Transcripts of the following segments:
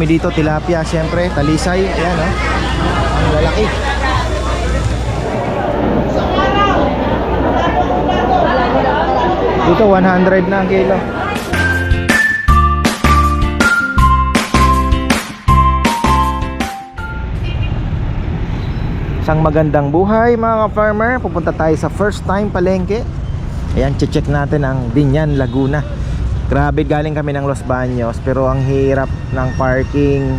Marami dito, tilapia, syempre, talisay. Ayan, oh. Ang lalaki. Dito, 100 na ang kilo. Isang magandang buhay mga farmer Pupunta tayo sa first time palengke Ayan, check natin ang Binyan, Laguna Grabe, galing kami ng Los Baños Pero ang hirap ng parking.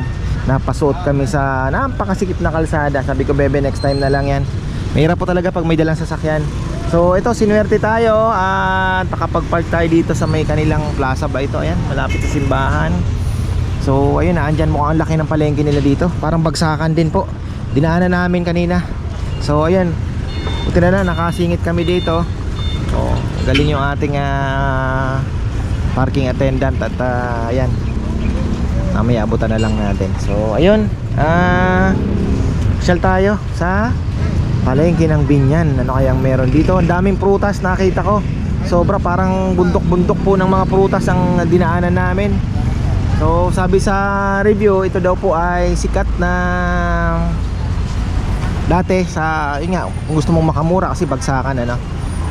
Napasuot kami sa napakasikip na kalsada. Sabi ko, bebe, next time na lang yan. Mahirap po talaga pag may dalang sasakyan. So ito, sinuwerte tayo At nakapag-park tayo dito sa may kanilang plaza ba ito? Ayan, malapit sa simbahan. So ayun na, andyan mukhang ang laki ng palengke nila dito. Parang bagsakan din po. Dinaanan namin kanina. So ayun Buti na lang, nakasingit kami dito. Oh, galing yung ating ah, parking attendant at ah, ayan. Mamaya abutan na lang natin. So, ayun. Ah, shall tayo sa palengke ng Binyan. Ano kayang meron dito? Ang daming prutas nakita ko. Sobra parang bundok-bundok po ng mga prutas ang dinaanan namin. So, sabi sa review, ito daw po ay sikat na dati sa yun nga gusto mong makamura kasi bagsakan ano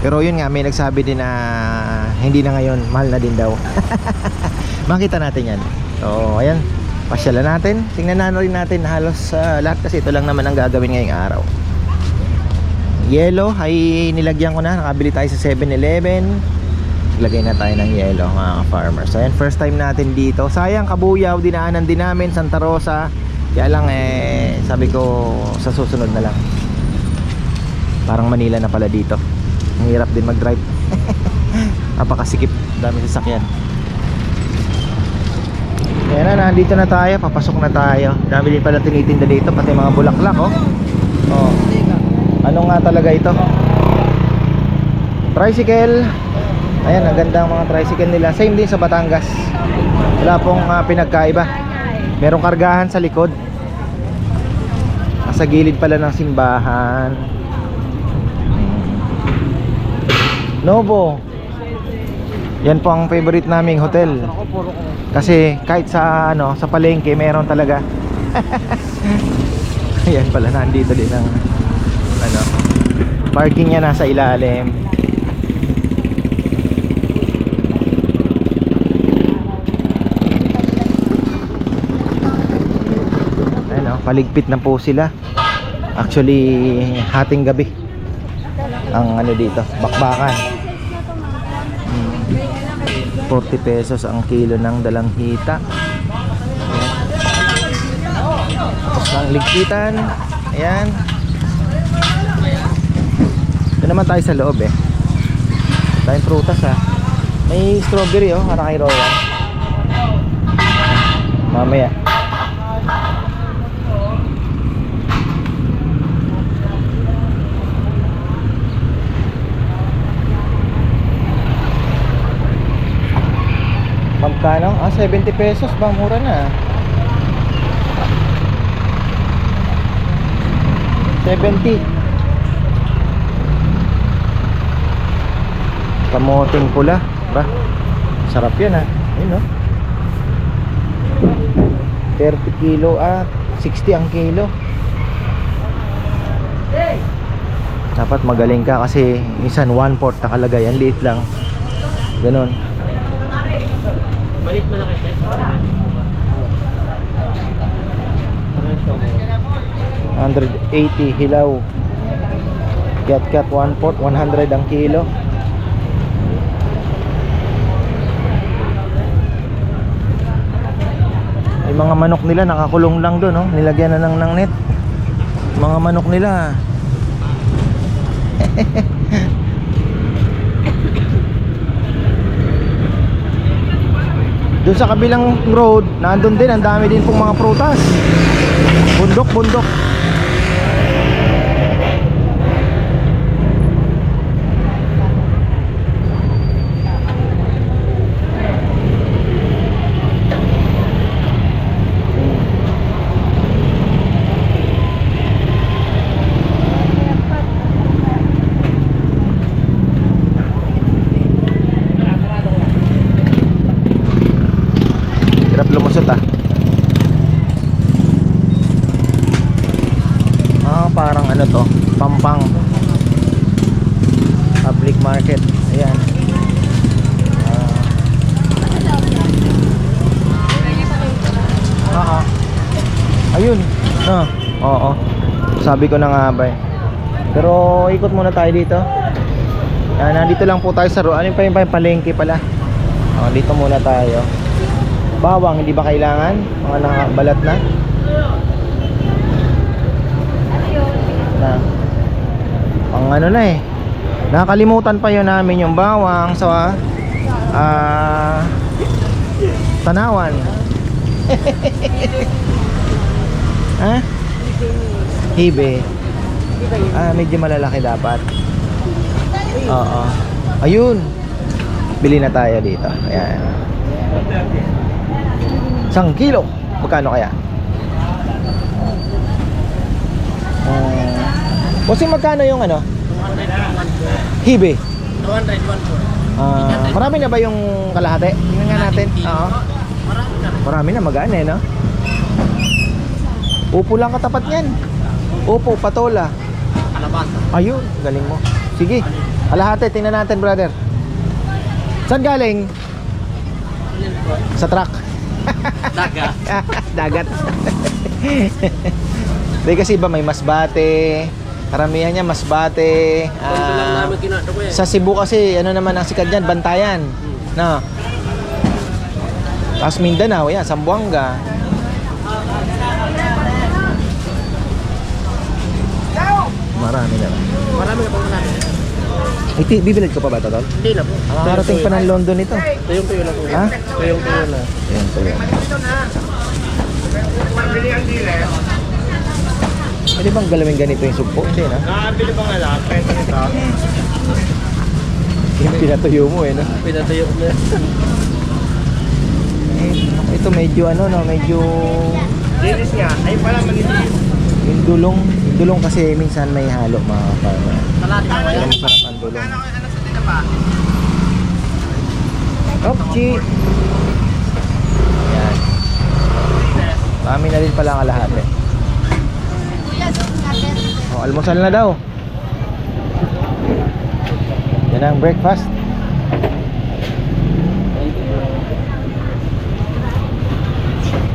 pero yun nga may nagsabi din na hindi na ngayon mahal na din daw makita natin yan so ayan. Pasyalan natin. Tingnan na rin natin halos uh, lahat kasi ito lang naman ang gagawin ngayong araw. Yellow ay nilagyan ko na. Nakabili tayo sa 7-Eleven lagay na tayo ng yellow mga farmer so ayan first time natin dito. Sayang kabuyaw dinaanan din namin Santa Rosa. Kaya lang eh sabi ko sa susunod na lang. Parang Manila na pala dito. Ang hirap din mag-drive. Napakasikip. Dami sasakyan Ayan na, nandito na tayo, papasok na tayo. Dami din pala tinitinda dito, pati mga bulaklak oh. Oh. Ano nga talaga ito? Tricycle. Ayan, ang ganda ang mga tricycle nila. Same din sa Batangas. Wala pong ah, pinagkaiba. Merong kargahan sa likod. Nasa gilid pala ng simbahan. Novo Yan po ang favorite naming hotel. Kasi kahit sa ano sa palengke meron talaga. Ayan pala nandito din ang ano Parking niya nasa ilalim. Ayan o, paligpit na po sila. Actually, hating gabi Ang ano dito, bakbakan. 40 pesos ang kilo ng dalanghita. Tapos ng ligpitan. Ayan. Ito naman tayo sa loob eh. Tayong prutas ha May strawberry oh, para kay Rowan. Mamaya Magkano? Ah, 70 pesos ba? Mura na. 70. Kamoting pula. Ba? Sarap yan ah. Ayun oh. 30 kilo ah. 60 ang kilo. Dapat magaling ka kasi minsan 1/4 nakalagay. Ang liit lang. Ganon. Balik mo na kasi. 180 hilaw cat cat 1 port 100 ang kilo yung mga manok nila nakakulong lang doon no? nilagyan na lang ng net mga manok nila doon sa kabilang road nandun din ang dami din pong mga prutas. Bundok bundok hirap lumusot ah ano to, Pampang. Public market. Ayan. Ah. Oo. Ayun. Ah, oo. Sabi ko na nga ba eh. Pero ikot muna tayo dito. Yan, nandito lang po tayo sa ro. Ano pa yung pa- palengke pala? Oh, dito muna tayo. Bawang, hindi ba kailangan? Mga nakabalat na? Na. Ang ano na eh. Nakakalimutan pa yun namin yung bawang sa ah Tanawan. ha? Hibe. Ah, medyo malalaki dapat. Oo. Ayun. Bili na tayo dito. Ayan. Isang kilo. Magkano kaya? Uh, kasi magkano yung ano? Hibe. 200, 100. Ah, marami na ba yung kalahati? Tingnan nga natin. Oo. Marami na magaan eh, no? Upo lang katapat niyan. Upo, patola. Kalabasa. Ayun, galing mo. Sige. Kalahati, tingnan natin, brother. Saan galing? Sa truck. Daga. Dagat. Hindi kasi iba may masbate. Karamihan niya masbate. Lang Ah, eh. sa Cebu kasi, ano naman ang sikat dyan, Bantayan. No. Tapos Mindanao, yan, Sambuanga. Marami na. Marami na pang natin. Iti, bibilad ko pa ba ito, tol? Hindi na po. Ang karating pa ng London ito. Tuyong tuyo na po. Ha? Tuyong tuyo na. Ayan po yan. Pwede bang galawin ganito yung sugpo? Hindi na. Nakabili pa nga lahat. Pwede nito. Yung pinatuyo mo eh, no? Pinatuyo ko na. Eh, ito medyo ano, no? Medyo Linis nga. Ay pala manipis. Yung dulong. Yung dulong kasi minsan may halo mga na Pero kayo. masarap ang dulong. Ano sa tinapa? Opchi! Yan. Dami na rin pala ang kalahati. Oh, almusal na daw. Yan ang breakfast.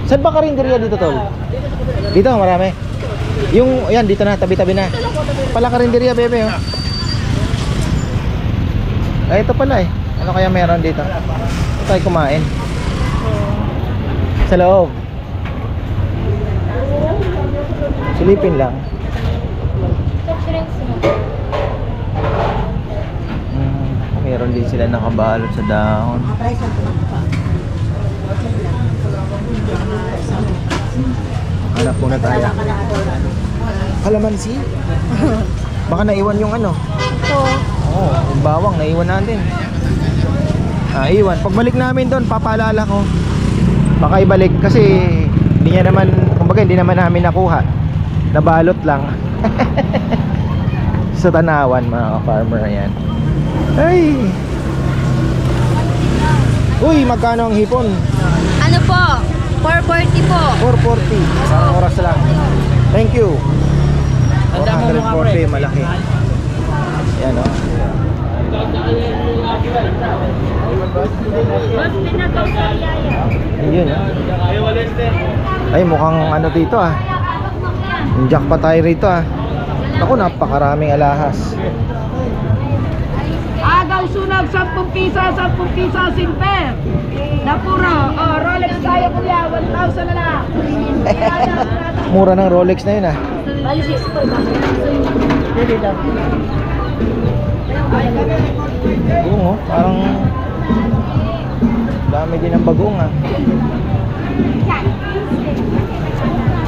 Saan ba karinderya dito, Tol? Dito, marami. Yung, yan, dito na, tabi-tabi na. Pala karinderya, bebe, oh. Ay, ito pala eh. Ano kaya meron dito? Ito kumain. Sa loob. Silipin lang. Mm, meron din sila nakabalot sa dahon. Hanap muna tayo. Kalamansi? Baka naiwan yung ano. Oo, yung bawang naiwan natin. Ah, iwan. Pagbalik namin doon, papaalala ko. Baka ibalik kasi hindi niya naman, kumbaga hindi naman namin nakuha. Nabalot lang. Sa tanawan mga farmer yan. Ay! Uy, magkano ang hipon? Ano po? 440 po. 440. Isang oras lang. Thank you. Tanda mo mga pre. 440, malaki. Yan oh. Ayun ah. Ay mukhang ano dito ah. Jackpot tayo rito ah. Ako napakaraming alahas. Agaw sunog, 10 piso, 10 piso, silver. Napuro, oh, Rolex tayo kuya, 1,000 na lang. Mura ng Rolex na yun ah. Bagong oh, parang dami din ng bagong ah.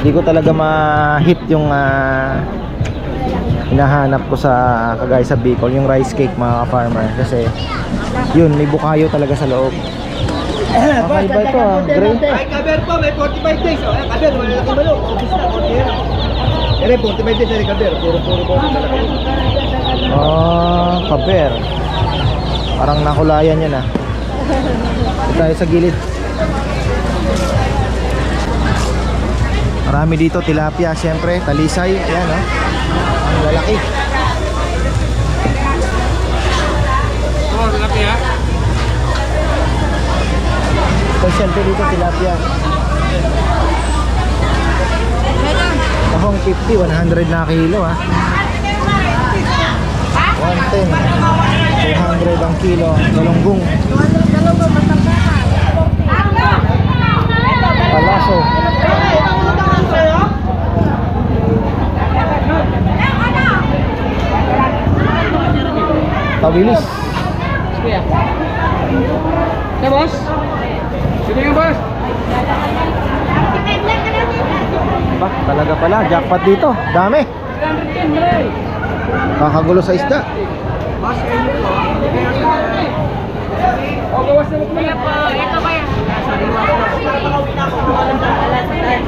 Hindi ko talaga ma-hit yung ah, hinahanap ko sa kagaya sa Bicol, yung rice cake mga farmer kasi yun, may bukayo talaga sa loob. Kakaiba ito ah, gray. Ay, kaber po. May 45 days. Oh, eh, kaber. Wala laki malo. Obis na. 40 yan. Eh, 45 days. Ay, kaber. Puro-puro po. Ah, kaber. Parang nakulayan yan ah. Dito tayo sa gilid. Marami dito tilapia, syempre, talisay, ayan oh. Ang lalaki. Special to dito tilapia. Tahong 50, 100 na kilo ah. 110, 200 ang kilo. Galunggong, palaso. Tawilis. Na boss? Sige nga boss. Ba, talaga pala, jackpot dito. Dami. Kakagulo sa isda. O, gawas na mo Kaya po, ito ba yan? Life is One-twenty na lang po, 120. Ay,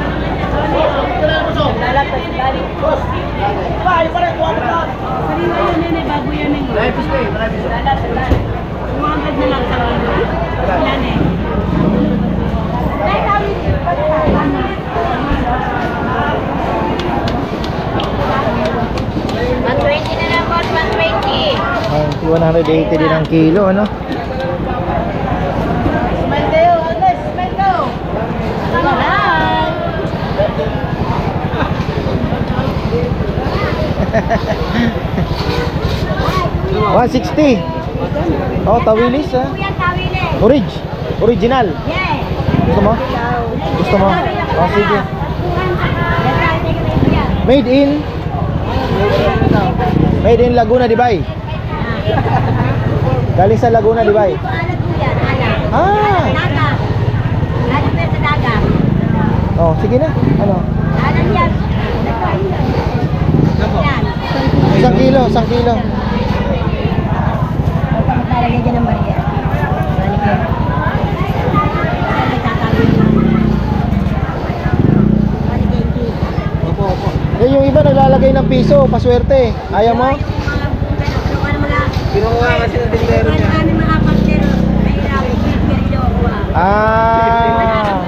180 din ang kilo, ano? Smile kayo, Agnes, smile ko. Hi. Oh, 160. Oh, tawilis ah. Kuya, tawili. Orig. Original. Yes. Gusto mo? Gusto mo? Oh, sige. Made in Made in Laguna, Dibay. Galing sa Laguna, Dibay. Ah. Oh, sige na. Ano? Alat yan. Yan. Isang kilo, isang kilo. Maglalagay dyan ng opo. Eh, yung iba naglalagay ng piso, paswerte. Ayaw mo? Kinukuha kasi ng tindero niya. Ah,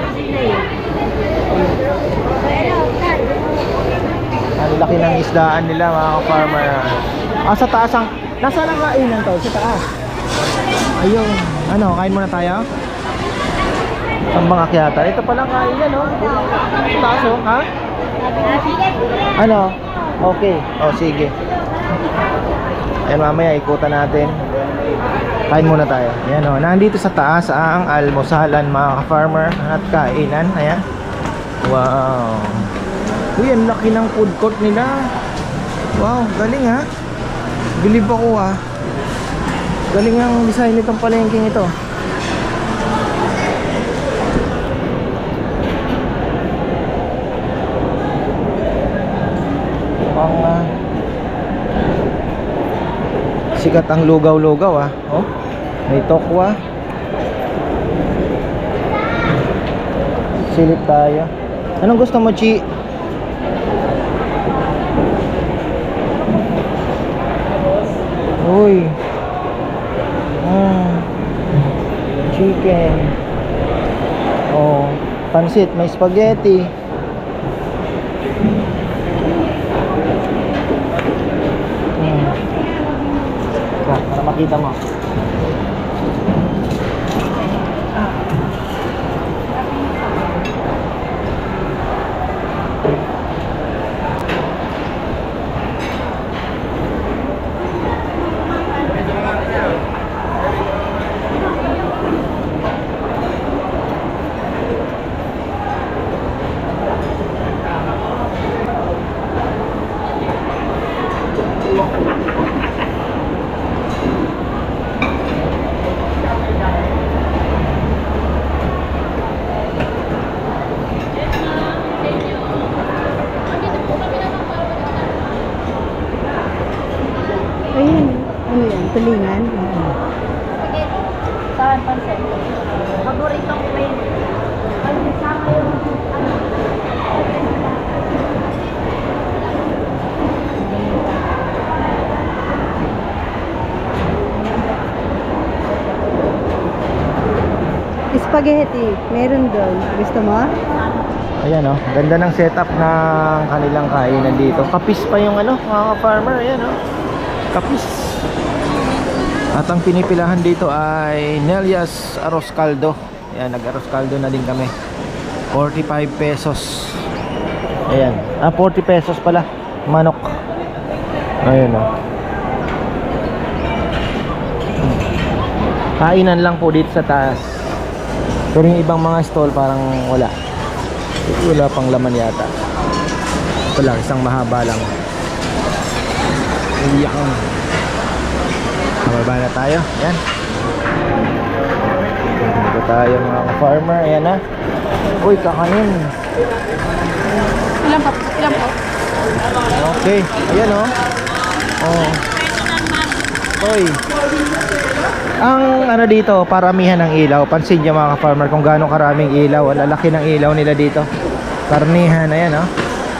ang laki ng isdaan nila mga farmer. Ah, sa taas ang... Nasaan ang kainan to? Sa taas. Ayun. Ano, kain muna tayo? Ang mga akyatan. Ito palang kainan, no? Sa taas, oh. Ha? Ano? Okay. Oh, sige. Ayan, mamaya ikutan natin. Kain muna tayo. Ayan, oh. Nandito sa taas ang almusalan, mga ka-farmer at kainan. Ayan. Wow. Uy, ang laki ng food court nila. Wow, galing ha. Bilib ako ha. Galing ang design nitong palengking ito. Mukhang ah, sikat ang lugaw-lugaw ah. Oh, may tokwa. Silip tayo. Anong gusto mo, Chi? Uy. Mm. Chicken. Oh, pansit, may spaghetti. Mm. Ah, para makita mo. Spaghetti. Meron doon. Gusto mo? Ayan oh, ganda ng setup ng kanilang kainan dito. Kapis pa yung ano, mga farmer, ayan oh. Kapis. At ang pinipilahan dito ay Nelias Arroz Caldo. Ayan, nag-arroz caldo na din kami. 45 pesos. Ayan. Ah, 40 pesos pala. Manok. Ayan oh. Kainan lang po dito sa taas. Pero yung ibang mga stall parang wala. Wala pang laman yata. Ito lang, isang mahaba lang. Iyak. Mababa na tayo. Yan. Dito tayo mga farmer. Ayan na. Uy, kakanin. Ilan po? Ilan po? Okay. Ayan o. Oh. Uy. Ang ano dito, paramihan ng ilaw. Pansin niyo mga farmer kung gaano karaming ilaw. Ang lalaki ng ilaw nila dito. Karnihan, ayan o.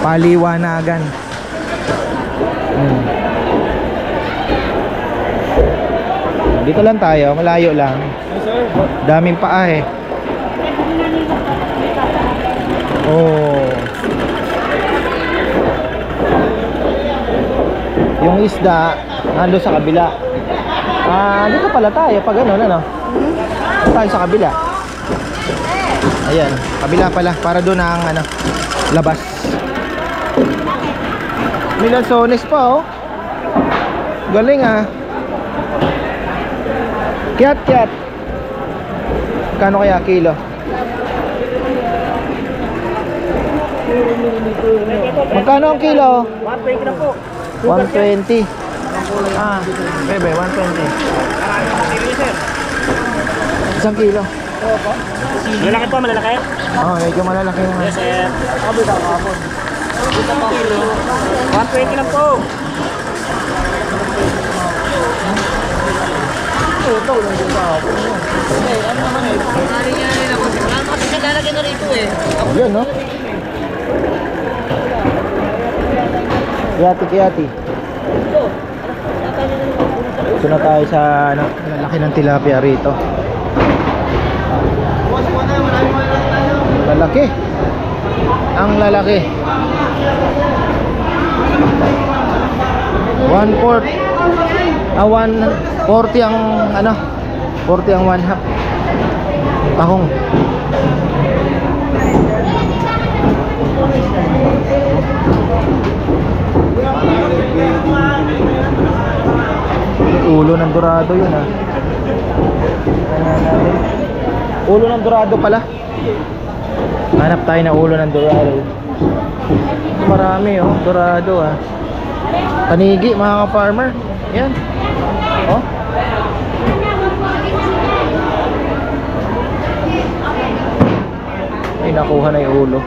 Paliwanagan. Hmm. Dito lang tayo, malayo lang. Daming paa eh. Oh. Yung isda, nando sa kabila. Ah, dito pala tayo pag ano, ano? Dito tayo sa kabila. Ayan, kabila pala para doon ang ano, labas. Milanzones pa oh. Galing ah. Kiat kiat. Kano kaya kilo? Magkano ang kilo? 120 na po. 120. Ah, bebe, 120. Isang kilo. Malalaki po, malalaki? Oh, medyo malalaki yung sir. Sabi ka kapon. Dito po. 120 lang po. Yun, no? Kiyati, kiyati. Ito na tayo sa ano, lalaki ng tilapia rito. Lalaki. Ang lalaki. One fourth. Ah, one forty ang ano? Forty ang one half. Tahong. Ulo ng dorado yun ah. Ulo ng dorado pala. Hanap tayo na ulo ng dorado. Marami oh, dorado ah. Panigi mga ka-farmer. Yan. Oh. Ay, nakuha na yung ulo.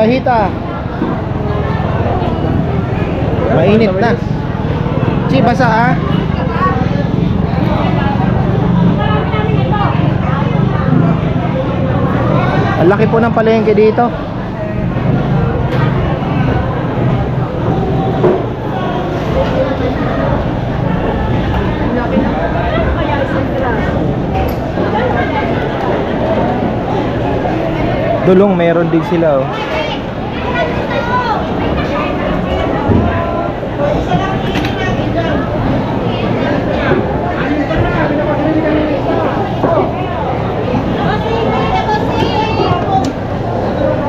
Labahita. Mainit na. Si basa ah. Ang laki po ng palengke dito. Dulong meron din sila oh.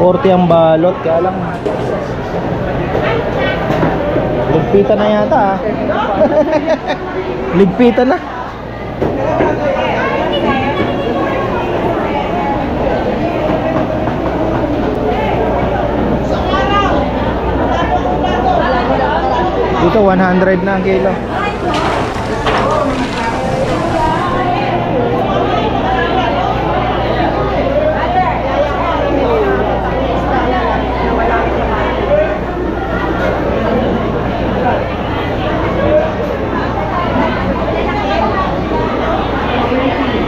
Forty ang balot, kaya lang Ligpitan na yata ah. Ligpitan na Dito 100 na ang kilo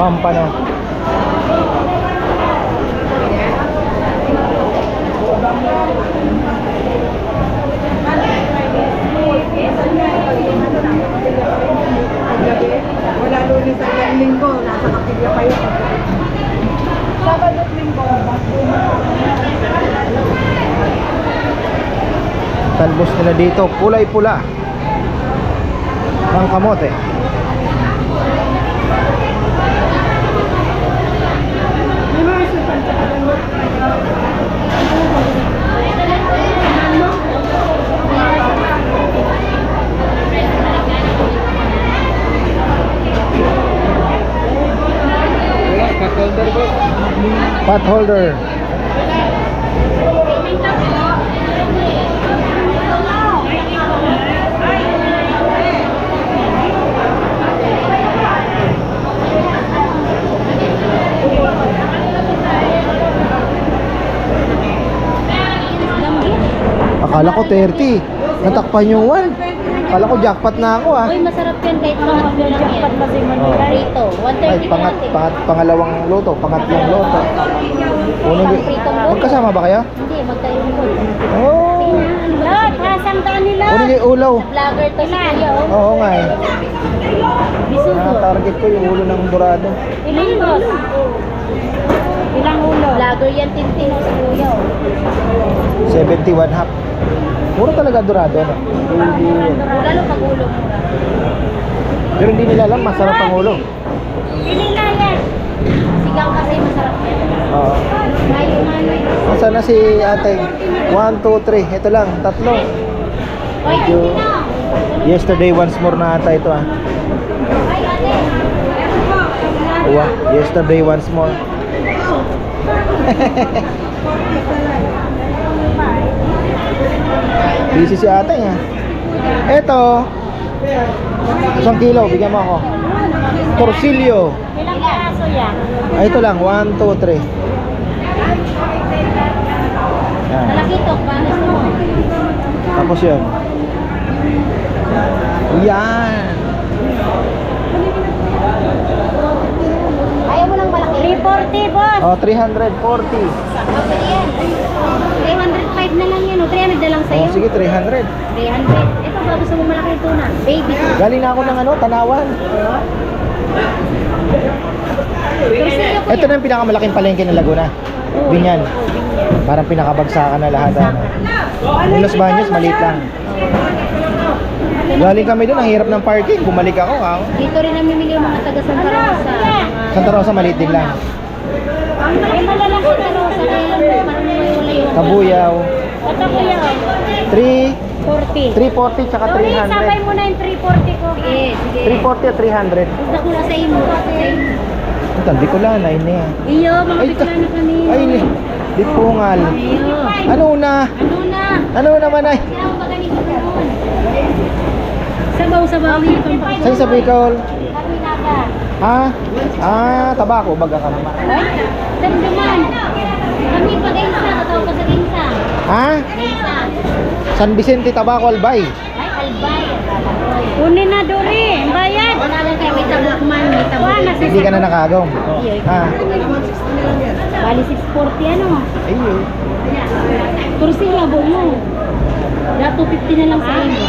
pampano. Wala lunes at linggo, nasa kapilya kayo. Sabado at linggo, talbos nila dito, kulay pula ng kamote. Pot holder. Akala ko 30. Natakpan yung 1. Akala ko jackpot na ako ah. Uy, masarap yan kahit pangatlo lang yan. kasi Oh. Rito, 130 Ay, na pangat, pangalawang loto, pangatlong loto. Unang, Isang pritong loto. magkasama ba kayo? Hindi, magkaroon ko. Oh. Lot, hasang daan nila. Unang yung ulaw. Vlogger to si Kuya, oh. Oo nga eh. Bisugo. Ah, target ko yung ulo ng dorado. Ilang boss? Ilang ulo? Vlogger yan, tintin si Kuya, oh. 71 half. Mura talaga dorado, no? Lalo pag ulo mura. Pero hindi nila alam, masarap ang ulo. Pili na yan. Sigang kasi masarap yan. Oo. Mayo, mayo. Nasaan na si ate? 1, 2, 3. Ito lang, tatlo. Hindi na. yesterday once more na ata ito ah. Uwa, yesterday once more. Busy si ate nga. Ito. Isang kilo, bigyan mo ako. Torsilyo. Ilang kaso yan? Ah, ito lang, 1, 2, 3. Yan. Malaki to, panas mo. Tapos yun. Yan. Ayaw mo lang malaki. 340, boss. Oh, 340. Okay yan. 305 na lang yan, oh. 300 na lang sa'yo. Oh, sige, 300. 300. Ito ba gusto mo malaki tuna? Baby. Galing na ako ng ano, Tanawan. Ko Ito na yung pinakamalaking palengke ng Laguna. Binyan. Parang pinakabagsakan na lahat. Ano. Yung Los Baños, maliit lang. Galing kami doon, ang hirap ng parking. Bumalik ako. Ha? Dito rin namimili yung mga taga Santa Rosa. Mga- Santa Rosa, maliit din lang. Ay, malalaki Santa Rosa. Kaya lang parang wala yung... Kabuyaw. Ito kuya, 3, 40. 340 tsaka Sorry, sabay 300. mo na yung 340 ko. Sige, sige. 340 at 300. Gusto ko na sa imo. Ito, di ko lang, na ini. Iyo, mga Ay, bigla na kami. Ay, di pungal. Iyo. Ano na? Ano na? Ano naman ay? Sinaw ba ganito noon? Sabaw, sabaw. Saan sa Bicol? Kami naga. Ha? Ah, tabako, baga ka naman. Ay, damdaman. Kami pag Insa, totoo pa sa Insa. Ha? Insa. San Vicente, Tabaco, Albay. Ay, albay. Kunin na, Dori. Bayad. Wala lang kayo, may tabok man. May tabok. Wala, Hindi ka na nakagaw. Ha? Bali 640 ano? Ayun. Tursi labo mo. Dato 50 na lang sa inyo.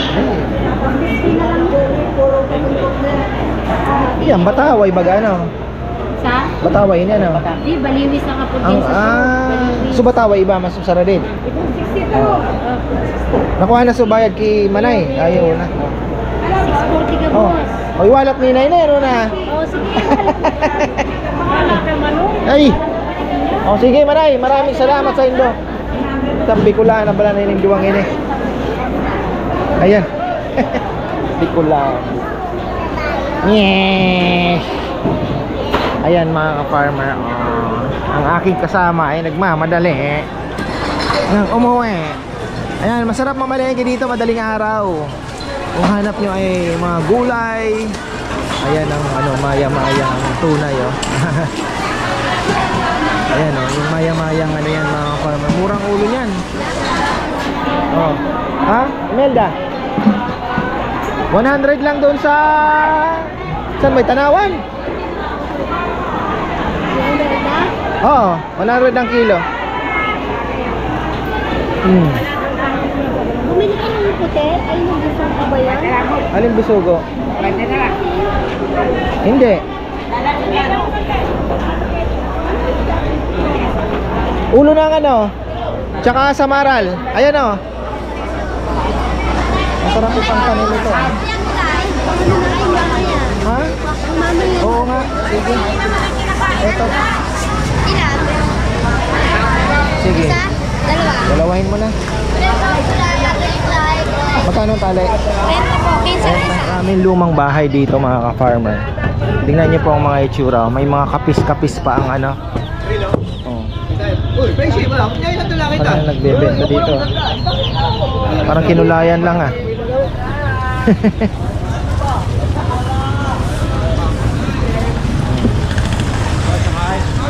Yan, Bataway, baga ano? Sa? Bataway niya, no? Di, baliwis ang kapag Ang, sa ah, so Bataway iba, mas usara din. Nakuha na subayad kay Manay. Ayaw na. 640 ka, Oh. boss. O, iwalat ni Nay na, na. Oh, sige. Mahalak ka manong. Ay! O, sige, Manay. Maraming salamat sa indo. Tambi ko lang na pala na duwang ini. Ayan. Bikulan. Yes. Ayan mga ka-farmer. Oh, ang aking kasama ay nagmamadali. Nang umuwi. Ayan, masarap mamalengke dito madaling araw. Kung hanap nyo ay mga gulay. Ayan ang ano, maya-mayang tunay oh. Ayan oh, yung maya-mayang ano yan mga farmer. Murang ulo niyan. Oh. Ha? Imelda? 100 lang doon sa... Saan may tanawan? Oo, 100 ang kilo. Hmm. Bumili ka ng puti? Ay, gusto ka ba yan? Alin bisugo? Hindi. Ulo ng ano? Tsaka samaral. Ayan oh. Masarap itong tanim ito. Ha? Oo nga. Sige. Ito. Sige. Dalawa. Dalawahin mo na. Magkano tali? Rento po, 15 Eh, ang aming lumang bahay dito mga ka-farmer. Tingnan niyo po ang mga itsura. May mga kapis-kapis pa ang ano. Oh. Parang nagbebenta dito. Parang kinulayan lang ah.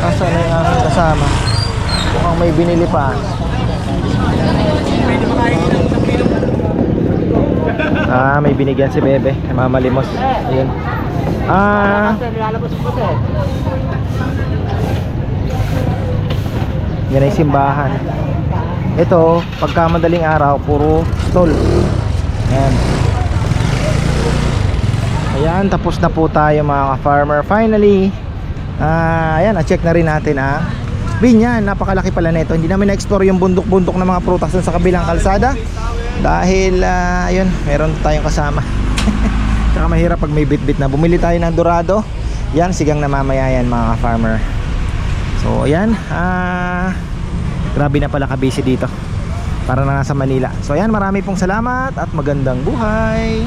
Asa na yung aking kasama? Mukhang may binili pa. Ah, may binigyan si Bebe. Mamalimos. Ayun. Ah, yan ay simbahan. Ito, pagka madaling araw, puro stall. Ayan. Ayan, tapos na po tayo mga farmer. Finally, ah, ayan, na-check na rin natin ah. Binyan, napakalaki pala nito. Hindi namin na-explore yung bundok-bundok ng mga prutas sa kabilang kalsada. Dahil, ah, ayun, meron tayong kasama. Tsaka mahirap pag may bit-bit na. Bumili tayo ng dorado. Yan, sigang namamayayan mga farmer. So, ayan. Ah, grabe na pala kabisi dito. Para na nga sa Manila. So, ayan. Marami pong salamat at magandang buhay.